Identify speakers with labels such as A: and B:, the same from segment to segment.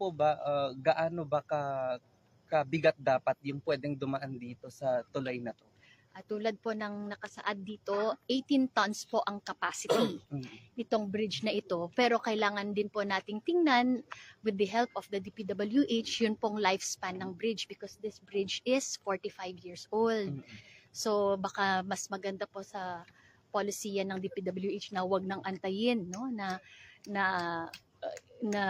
A: po ba, ah, gaano ba ka kabigat dapat yung pwedeng dumaan dito sa tulay na to?
B: At tulad po ng nakasaad dito, 18 tons po ang capacity
A: Mm.
B: nitong bridge na ito. Pero kailangan din po nating tingnan with the help of the DPWH yun pong lifespan ng bridge because this bridge is 45 years old. So baka mas maganda po sa policy yan ng DPWH na wag nang antayin no na na uh, na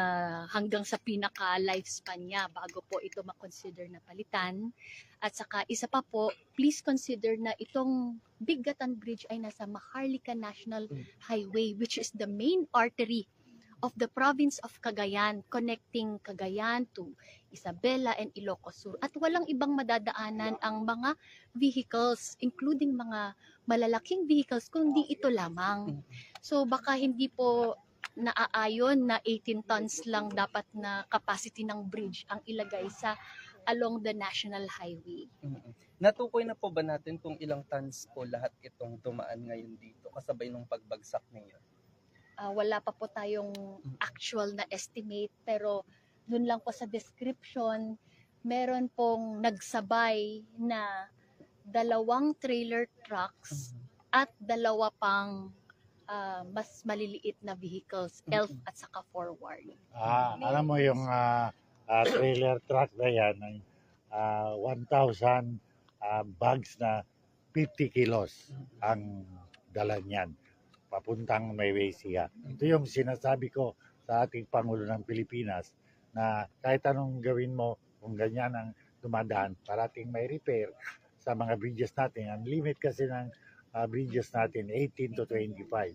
B: hanggang sa pinaka lifespan niya bago po ito ma-consider na palitan. At saka isa pa po, please consider na itong Biggatan Bridge ay nasa Maharlika National
A: Mm.
B: Highway which is the main artery of the province of Cagayan connecting Cagayan to Isabela and Ilocos Sur at walang ibang madadaanan ang mga vehicles including mga malalaking vehicles kundi ito lamang.
A: Mm.
B: So baka hindi po naaayon na 18 tons lang dapat na capacity ng bridge ang ilagay sa along the national highway.
A: Natukoy na po ba natin kung ilang tons po lahat itong dumaan ngayon dito kasabay nung pagbagsak ninyo?
B: Ah, wala pa po tayong actual na estimate pero dun lang po sa description meron pong nagsabay na dalawang trailer trucks at dalawa pang ah, mas maliliit na vehicles, elf at saka forward.
C: Ah, alam mo yung ah, ah, trailer truck na yan, ay, ah, 1,000 ah, bags na 50 kilos ang dala niyan papuntang Nuevesia. Ito yung sinasabi ko sa ating Pangulo ng Pilipinas na kahit anong gawin mo, kung ganyan ang dumadaan, parating may repair sa mga bridges natin. Ang limit kasi ng ah, bridges natin, 18 to 25.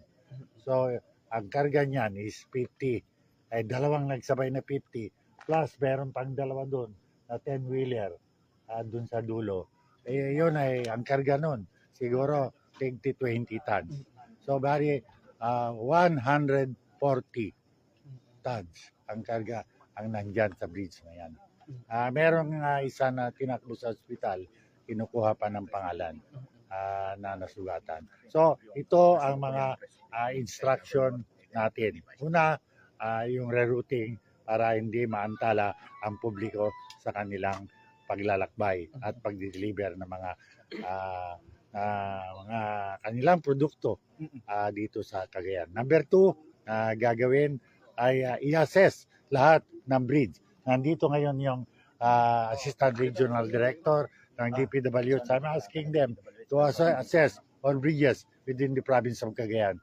C: So, ang karga niyan is 50 ay dalawang nagsabay na 50 plus meron pang dalawa doon na 10 wheeler uh, doon sa dulo. Eh yun ay ang karga noon siguro 20 20 tons. So bari ah, 140 tons ang karga ang nandyan sa bridge na yan. Ah, merong ah, isa na tinakbo sa ospital, kinukuha pa ng pangalan ah, na nasugatan. So ito ang mga ah, instruction natin. Una, ah, yung rerouting para hindi maantala ang publiko sa kanilang paglalakbay at pag-deliver ng mga ah, ah, mga kanilang produkto ah, dito sa Cagayan. Number two, na gagawin ay ah, i-assess lahat ng bridge. Nandito ngayon yung ah, Assistant Regional Director ng DPW. So I'm asking them to ass- assess all bridges within the province of Cagayan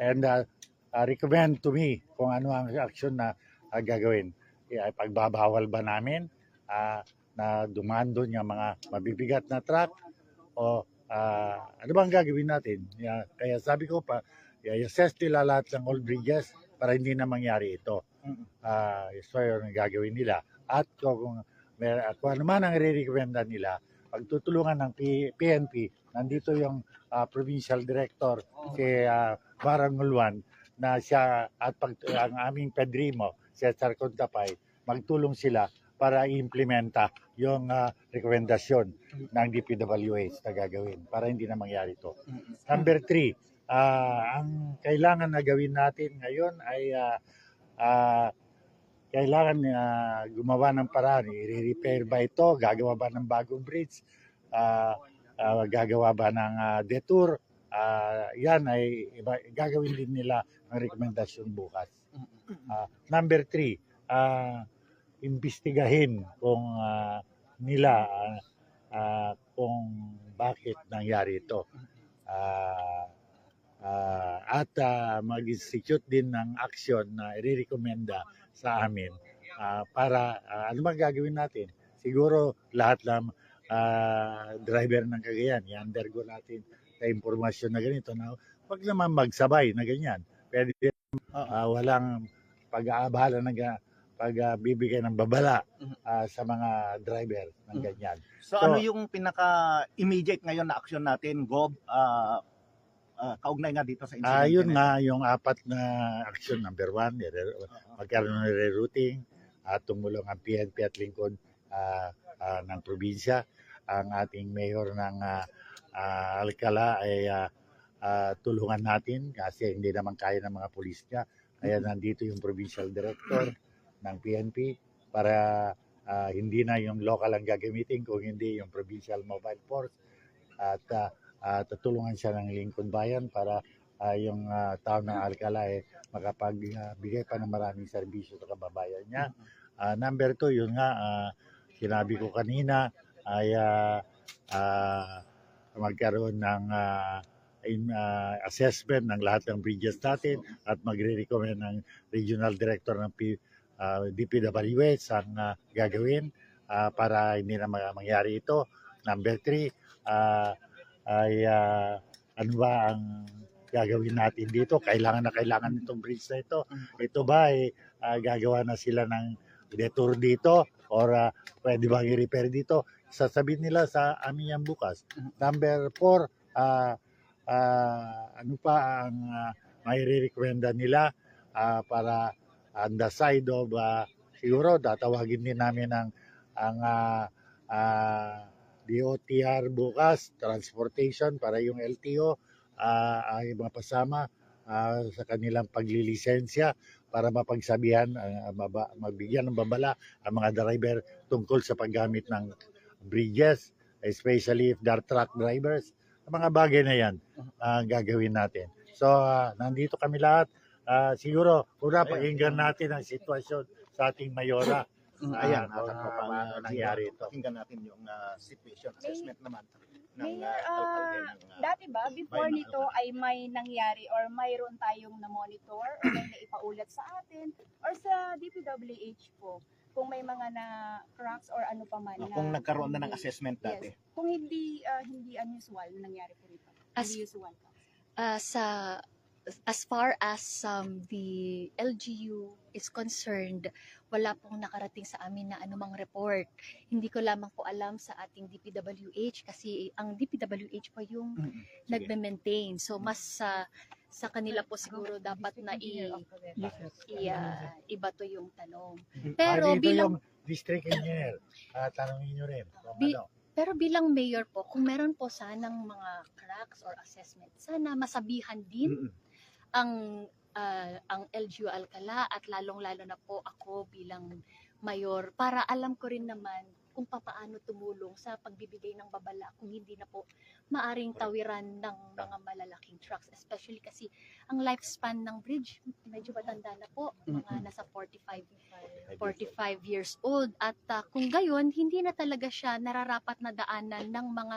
C: and uh, uh, recommend to me kung ano ang action na uh, gagawin. Yeah, pagbabawal ba namin uh, na dumaan doon yung mga mabibigat na truck o uh, ano bang gagawin natin? Yeah, kaya sabi ko pa, yeah, assess nila lahat ng all bridges para hindi na mangyari ito. Uh, so yun ang gagawin nila. At kung, kung, kung ano man ang re-recommenda nila, pagtutulungan ng P- PNP, nandito yung ah, provincial director si uh, Barangulwan na siya at pag, ang aming Pedrimo, Cesar Contapay, magtulong sila para i-implementa yung ah, rekomendasyon ng DPWH na gagawin para hindi na mangyari ito. Number three, ah, ang kailangan na gawin natin ngayon ay ah, ah, kailangan ah, gumawa ng paraan. I-repair ba ito? Gagawa ba ng bagong bridge? Ah, ah, gagawa ba ng ah, detour? Ah, yan ay iba, gagawin din nila ang rekomendasyon bukas. Ah, number three, ah, imbestigahin kung ah, nila ah, ah, kung bakit nangyari ito. Ah, ah, at ah, mag-institute din ng action na i-recommenda sa amin ah, para ah, ano bang gagawin natin? Siguro lahat ng ah, driver ng Cagayan, i-undergo natin sa impormasyon na ganito na wag naman magsabay na ganyan. Pwede ah, walang pag-aabala ng ga- pagbibigay ng babala ah, sa mga driver ng
A: Mm.
C: ganyan.
D: So,
C: So-
D: ano yung pinaka-immediate ngayon na action natin, Gob? ah ah, kaugnay nga dito sa incident.
C: Ah, yun
D: na
C: nga yung apat na action number one, magkaroon ng rerouting, at tumulong ang PNP at lingkod ah, ah, ng probinsya. Ang ating mayor ng ah, ah, Alcala ay ah, ah, tulungan natin kasi hindi naman kaya ng mga pulis niya. Kaya nandito yung provincial director ng PNP para ah, hindi na yung local ang gagamitin kung hindi yung provincial mobile force at ah, ah, tutulungan siya ng lingkod bayan para ah, yung ah, tao ng Alcala eh, makapagbigay pa ng maraming serbisyo sa kababayan niya. Ah, number two, yun nga, ah, sinabi ko kanina, ay ah, ah, magkaroon ng ah, in, ah, assessment ng lahat ng bridges natin at magre-recommend ng regional director ng P, ah, DPWH ang ah, gagawin ah, para hindi na ma- mangyari ito. Number three, ah, ay ah, ano ba ang gagawin natin dito? Kailangan na kailangan itong bridge na ito. Ito ba ay ah, gagawa na sila ng detour dito or ah, pwede bang i-repair dito? Sasabihin nila sa amin yan bukas. Number four, ah, ah, ano pa ang uh, may recommenda nila ah, para on the side of ah, siguro tatawagin din namin ang ang ah, ah, DOTR bukas transportation para yung LTO ah, ay mapasama ah, sa kanilang paglilisensya para mapagsabihan maba- magbigyan ng babala ang mga driver tungkol sa paggamit ng bridges especially if they're truck drivers mga bagay na yan ang gagawin natin. So, ah, nandito kami lahat. Ah, siguro, una, pakinggan natin ang sitwasyon sa ating mayora.
A: Mm,
D: Ayan,
C: Ah,
D: at
C: kung,
D: uh,
C: nangyari ito.
D: Pakinggan natin yung ah, situation assessment naman
E: Mayor,
D: uh,
E: Dati ba, before nito ay may nangyari or mayroon tayong na-monitor or may naipaulat sa atin or sa DPWH po kung may mga na cracks or ano pa man
D: no,
E: na
D: kung nagkaroon na ng assessment dati.
E: Yes. Kung hindi ah, hindi unusual na nangyari po rito.
B: As-
E: hindi usual po.
B: uh, sa as far as um, the LGU is concerned, wala pong nakarating sa amin na anumang report. Hindi ko lamang po alam sa ating DPWH kasi ang DPWH po yung
D: Mm, sige.
B: nagme-maintain. So mas sa sa kanila po siguro dapat na i, i ah, iba to yung tanong. Pero
C: Ah, dito
B: bilang
C: yung district engineer. Ah, tanongin nyo rin.
B: Bi-
C: ano.
B: Pero bilang mayor po, kung meron po sanang mga cracks or assessment, sana masabihan din
D: Mm, mm.
B: ang ah, ang LGU Alcala at lalong-lalo na po ako bilang mayor. Para alam ko rin naman kung papaano tumulong sa pagbibigay ng babala kung hindi na po maaring tawiran ng mga malalaking trucks especially kasi ang lifespan ng bridge medyo matanda na po mga nasa 45 45 years old. At ah, kung gayon hindi na talaga siya nararapat na daanan ng mga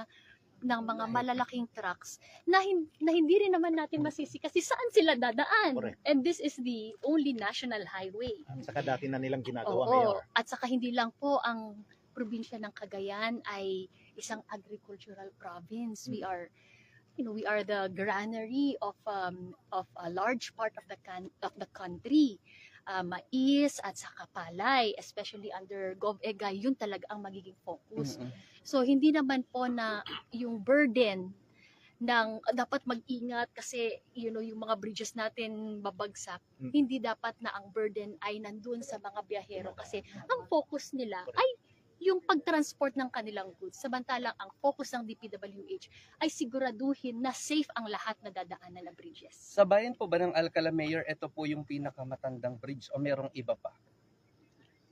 B: ng mga malalaking trucks na, hin- na hindi rin naman natin masisi kasi saan sila dadaan
D: Correct.
B: and this is the only national highway
D: Saka dati na nilang ginagawa
B: Oo, at saka hindi lang po ang probinsya ng Cagayan ay isang agricultural province. We are you know, we are the granary of um, of a large part of the can- of the country. Uh, mais at saka palay, especially under GovEGA, yun talaga ang magiging focus.
A: Mm-mm.
B: So hindi naman po na yung burden ng dapat mag-ingat kasi you know yung mga bridges natin babagsak.
D: Mm.
B: Hindi dapat na ang burden ay nandun sa mga biyahero kasi ang focus nila ay yung pagtransport ng kanilang goods. Samantalang ang focus ng DPWH ay siguraduhin na safe ang lahat na dadaanan na bridges.
A: Sa bayan po ba ng Alcala Mayor, ito po yung pinakamatandang bridge o merong iba pa?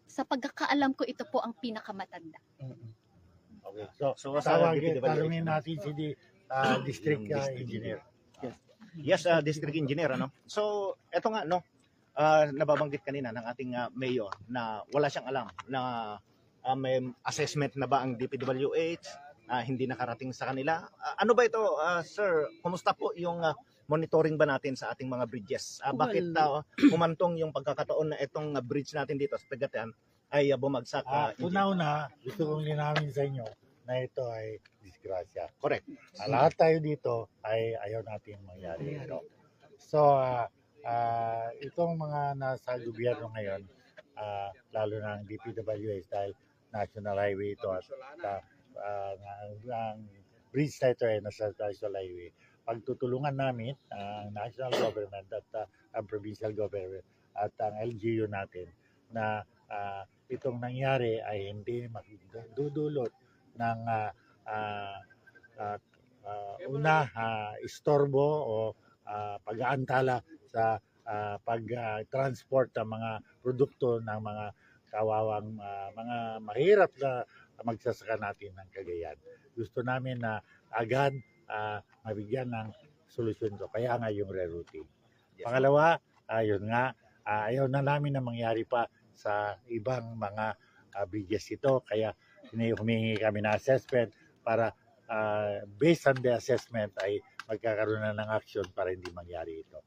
B: Sa pagkakaalam ko, ito po ang pinakamatanda.
A: Mm-mm.
C: Okay. So,
D: So, sa
C: tawagin,
D: naman.
C: natin si di, district
D: Yung
C: ah,
D: district
C: engineer.
D: Yes, uh, district engineer ano. So, eto nga no. ah, nababanggit kanina ng ating ah, mayor na wala siyang alam na ah, may assessment na ba ang DPWH, ah, hindi nakarating sa kanila. Ah, ano ba ito, ah, sir? Kumusta po yung ah, monitoring ba natin sa ating mga bridges? Ah, bakit ah, humantong yung pagkakataon na itong bridge natin dito sa Pagatian ay ah, bumagsak?
C: Ah,
D: engineer?
C: una-una, gusto kong linawin sa inyo na ito ay disgrasya.
D: Correct.
C: Ah, lahat tayo dito ay ayaw natin mangyari ito. So, ah, ah, itong mga nasa gobyerno ngayon, ah, lalo na ang DPWH dahil national highway ito at ah, ah, ang, bridge na ito ay nasa national highway. Pagtutulungan namin ang national government at ah, ang provincial government at ang LGU natin na ah, itong nangyari ay hindi magdudulot ng ah, ah, ah, ah, una ah, istorbo o ah, pag-aantala sa ah, pag-transport ng mga produkto ng mga kawawang ah, mga mahirap na magsasaka natin ng Cagayan. Gusto namin na agad ah, mabigyan ng solusyon to. Kaya nga yung rerouting.
A: Yes.
C: Pangalawa, ayun nga, ah, ayaw na namin na mangyari pa sa ibang mga uh, bridges ito. Kaya humingi kami na assessment para ah, based on the assessment ay magkakaroon na ng action para hindi mangyari ito.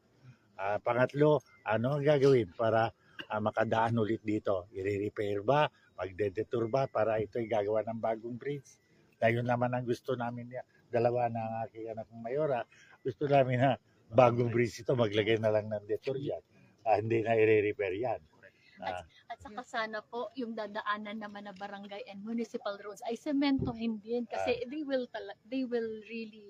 C: Ah, pangatlo, ano ang gagawin para ah, makadaan ulit dito? I-repair ba? Magde-detour ba para ito ay gagawa ng bagong bridge? Na yun naman ang gusto namin ya, dalawa na ang aking anak ng mayora. Gusto namin na bagong bridge ito, maglagay na lang ng detour yan. Ah, hindi na i-repair yan. Ah,
B: At saka sana po yung dadaanan naman na barangay and municipal roads ay sementohin din kasi they will they will really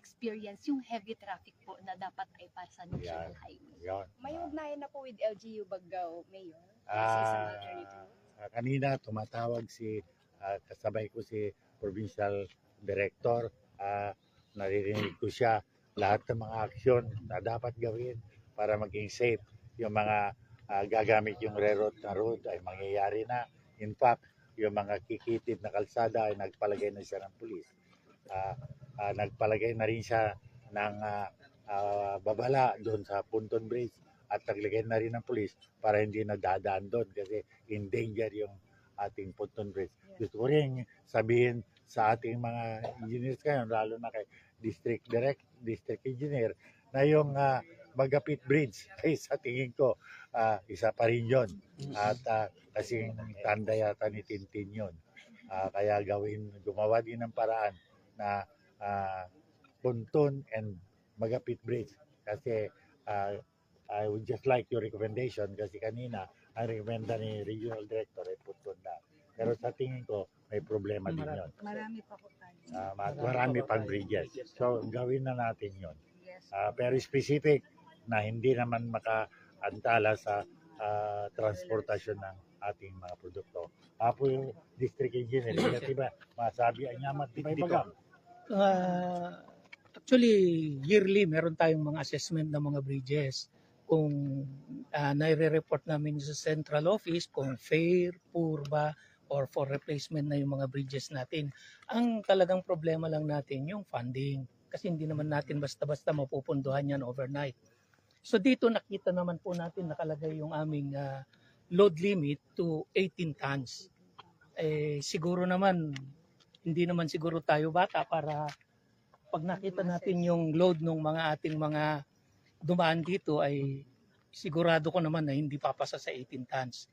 B: experience yung heavy traffic po na dapat ay pasa national highway.
C: yun.
E: May ugnayan na po with LGU Baggao, Mayor. Kasi sa
C: Ah, ah, kanina tumatawag si ah, kasabay ko si provincial director. Ah, naririnig ko siya. Lahat ng mga aksyon na dapat gawin para maging safe yung mga ah, gagamit yung railroad na road ay mangyayari na. In fact yung mga kikitid na kalsada ay nagpalagay na siya ng pulis. Ah, ah, nagpalagay na rin siya ng ah, ah, babala doon sa Punton Bridge at naglagay na rin ng pulis para hindi na dadaan doon kasi in danger yung ating Ponton Bridge. Gusto ko rin sabihin sa ating mga engineers ngayon, lalo na kay District Direct, District Engineer, na yung ah, Magapit Bridge ay sa tingin ko ah, isa pa rin yun. At uh, kasing tanda yata ni Tintin yun. Ah, kaya gawin, gumawa din ng paraan na ah, Ponton and Magapit Bridge. Kasi ah, I would just like your recommendation kasi kanina ang recommenda ni Regional Director ay Ponton na. Pero sa tingin ko may problema din yun.
E: Marami pa po tayo.
C: Ah, ma- marami pang bridges. So gawin na natin yun.
E: Yes.
C: Ah, pero specific na hindi naman makaantala sa ah, transportasyon ng ating mga produkto. Apo yung district engineer, kasi ba masabi ang yaman, di ba
F: Ah, actually, yearly meron tayong mga assessment ng mga bridges. Kung uh, nire-report namin sa central office kung fair, poor ba, or for replacement na yung mga bridges natin. Ang talagang problema lang natin yung funding. Kasi hindi naman natin basta-basta mapupunduhan yan overnight. So dito nakita naman po natin nakalagay yung aming ah, load limit to 18 tons. Eh, siguro naman hindi naman siguro tayo bata para pag nakita natin yung load ng mga ating mga dumaan dito ay sigurado ko naman na hindi papasa sa 18 tons.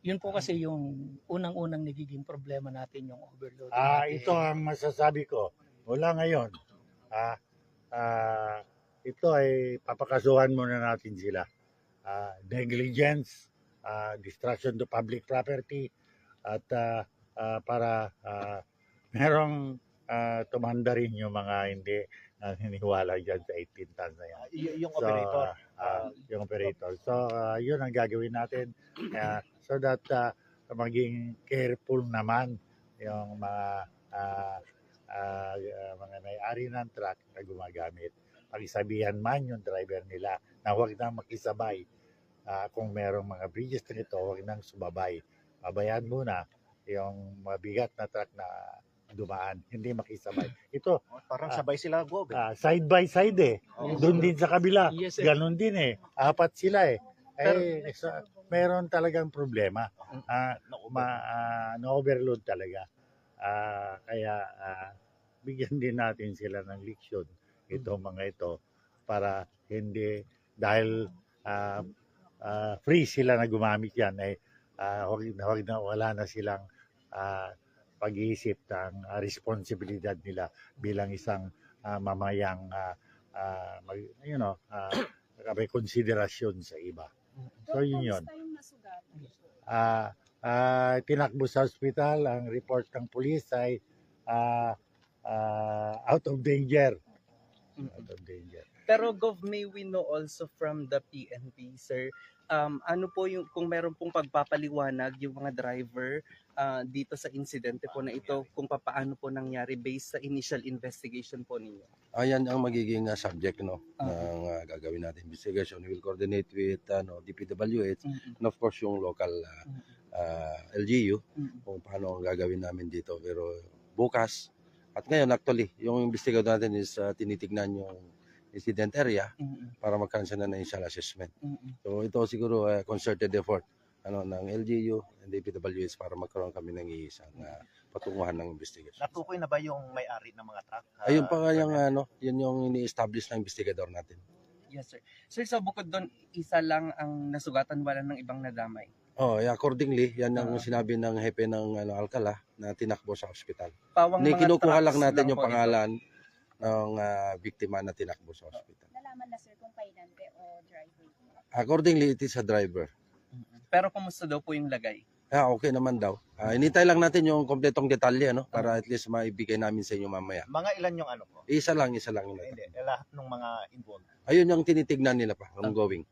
F: Yun po kasi yung unang-unang nagiging problema natin yung overload.
C: Ah,
F: natin.
C: ito ang masasabi ko. Mula ngayon, ah, ah, ito ay papakasuhan muna natin sila. Ah, negligence, ah, destruction to public property, at ah, ah, para ah, merong ah, tumanda rin yung mga hindi naniniwala dyan sa 18 tons na yan.
D: Y- yung
C: So,
D: operator.
C: ah, yung operator. So, ah, yun ang gagawin natin ah, so that ah, maging careful naman yung mga ah, ah, ah, mga may-ari ng truck na gumagamit. Pakisabihan man yung driver nila na huwag nang makisabay. Ah, kung merong mga bridges na ito, huwag nang sumabay. Pabayaan muna yung mabigat na truck na dumaan, hindi makisabay. Ito,
D: Parang
C: ah,
D: sabay sila go.
C: ah, side by side eh.
D: Oo.
C: Doon din sa kabila.
F: Yes, sir.
C: Ganon din eh. Apat sila eh. Eh, sa, meron talagang problema. Ah, ma, ah, na-overload talaga. Ah, kaya ah, bigyan din natin sila ng leksyon itong mga ito para hindi dahil ah, ah, free sila na gumamit yan eh ah, wag, wag na wala na silang ah, pag-iisip ng ah, responsibilidad nila bilang isang ah, mamayang ah, ah, mag- you know ah, may konsiderasyon sa iba. So yun yun. Ah, ah, tinakbo sa ospital, ang report ng pulis ay ah, ah, out of danger. Out of danger.
A: Pero Gov, may we know also from the PNP, sir, um, ano po yung, kung meron pong pagpapaliwanag yung mga driver ah, dito sa insidente po na ito, kung papaano po nangyari based sa initial investigation po ninyo?
G: Ayan ang magiging uh, subject no
A: Ah.
G: ng uh, gagawin natin investigation. We will coordinate with ano DPWH
A: Mm-mm.
G: and of course yung local uh, ah, LGU
A: Mm.
G: kung paano ang gagawin namin dito. Pero bukas, at ngayon actually, yung investigator natin is ah, tinitignan yung incident area
A: Mm,
G: para magkaroon siya ng initial assessment.
A: mm,
G: So ito siguro uh, concerted effort ano ng LGU and DPWH para magkaroon kami ng isang uh, patunguhan ng investigation.
D: Natukoy na ba yung may-ari ng mga truck? Ah,
G: Ayun pa nga yung ano, yun yung ini-establish ng investigador natin.
A: Yes, sir. Sir, sa bukod doon, isa lang ang nasugatan, wala ng ibang nadamay.
G: Oh, yeah, accordingly, yan ang
A: Ah.
G: sinabi ng hepe ng ano, Alcala na tinakbo sa ospital.
A: Pawang
G: Ni kinukuha lang natin yung
A: po ito.
G: Ng ah, biktima na tinakbo sa ospital.
E: Nalaman na sir kung painante o driver.
G: Accordingly, it is a driver.
A: Mm, Pero kumusta daw po yung lagay?
G: Ah, okay naman daw. Ah, inintay lang natin yung kompletong detalye ano para at least maibigay namin sa inyo mamaya.
D: Mga ilan yung ano po?
G: Isa lang, isa lang yun.
D: Hindi, lahat ng mga involved.
G: Ayun yung tinitignan nila pa, ongoing.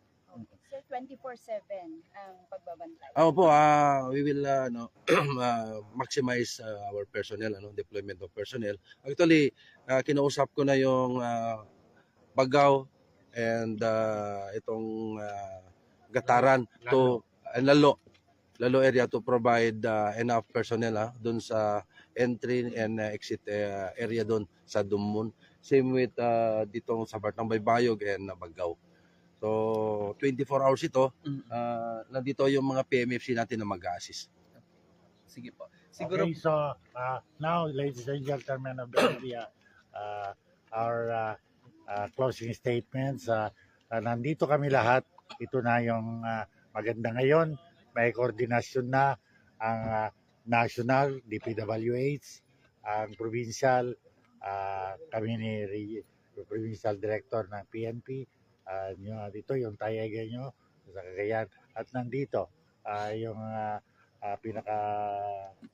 E: Sir, 24-7 ang pagbabantay.
G: Ako po, ah we will ah, ano, ah, maximize ah, our personnel, ano, deployment of personnel. Actually, ah, kinausap ko na yung ah, Bagaw and ah, itong ah, Gataran to ah, Lalo Lalo area to provide ah, enough personnel ah, doon sa entry and ah, exit ah, area doon sa Dumun. Same with ah, ditong sa Bartang Baybayog and ah, Bagaw. So 24 hours ito
A: Mm,
G: ah nandito yung mga PMFC natin na mag-assist.
A: Sige po. Siguro,
C: Okay, so uh, now, ladies and gentlemen of the media, uh, our uh, uh, closing statements. Uh, uh, nandito kami lahat. Ito na yung uh, maganda ngayon. May koordinasyon na ang uh, national, DPWH, ang provincial, uh, kami ni Re- provincial director ng PNP, uh, nyo, dito yung tayaga nyo sa Cagayan. At nandito, uh, yung uh, uh, pinaka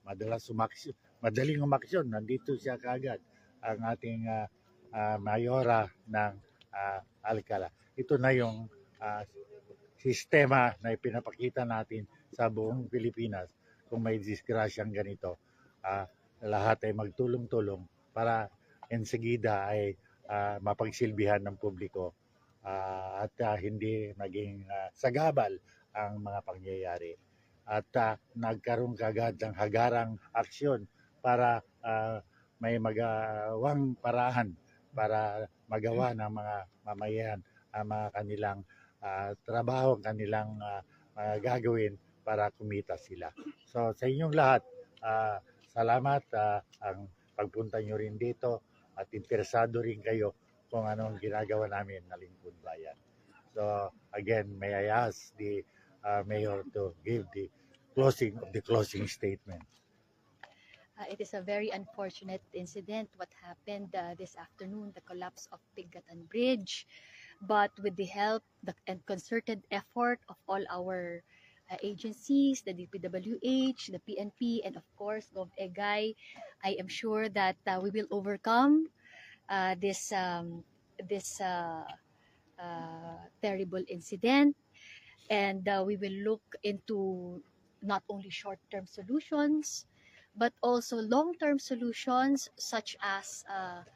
C: madalas umaksyon, madaling umaksyon, nandito siya kaagad ang ating ah, ah, mayora ng ah, Alcala. Ito na yung ah, sistema na ipinapakita natin sa buong Pilipinas kung may disgrasyang ganito. ah, lahat ay magtulong-tulong para enseguida ay ah, mapagsilbihan ng publiko ah, at ah, hindi maging ah, sagabal ang mga pangyayari at ah, nagkaroon kagad ng hagarang aksyon para ah, may magawang paraan para magawa ng mga mamayan ang mga kanilang ah, trabaho, kanilang mga gagawin para kumita sila. So sa inyong lahat, ah, salamat ah, ang pagpunta nyo rin dito at interesado rin kayo kung anong ginagawa namin na lingkod bayan. So again, may I ask the uh, mayor to give the closing of the closing statement.
B: Uh, it is a very unfortunate incident what happened uh, this afternoon, the collapse of Pigatan Bridge. But with the help the, and concerted effort of all our uh, agencies, the DPWH, the PNP, and of course Gov Egay, I am sure that uh, we will overcome uh, this um, this uh, uh, terrible incident, and uh, we will look into not only short-term solutions but also long-term solutions such as uh,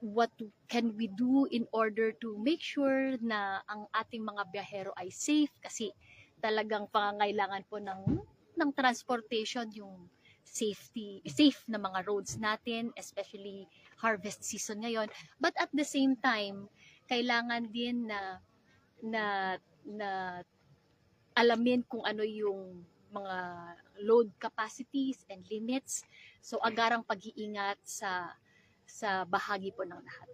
B: what can we do in order to make sure na ang ating mga biyahero ay safe? Kasi talagang pangangailangan po ng ng transportation yung safety safe na mga roads natin especially harvest season ngayon but at the same time kailangan din na na na alamin kung ano yung mga load capacities and limits. So agarang pag-iingat sa sa bahagi po ng lahat.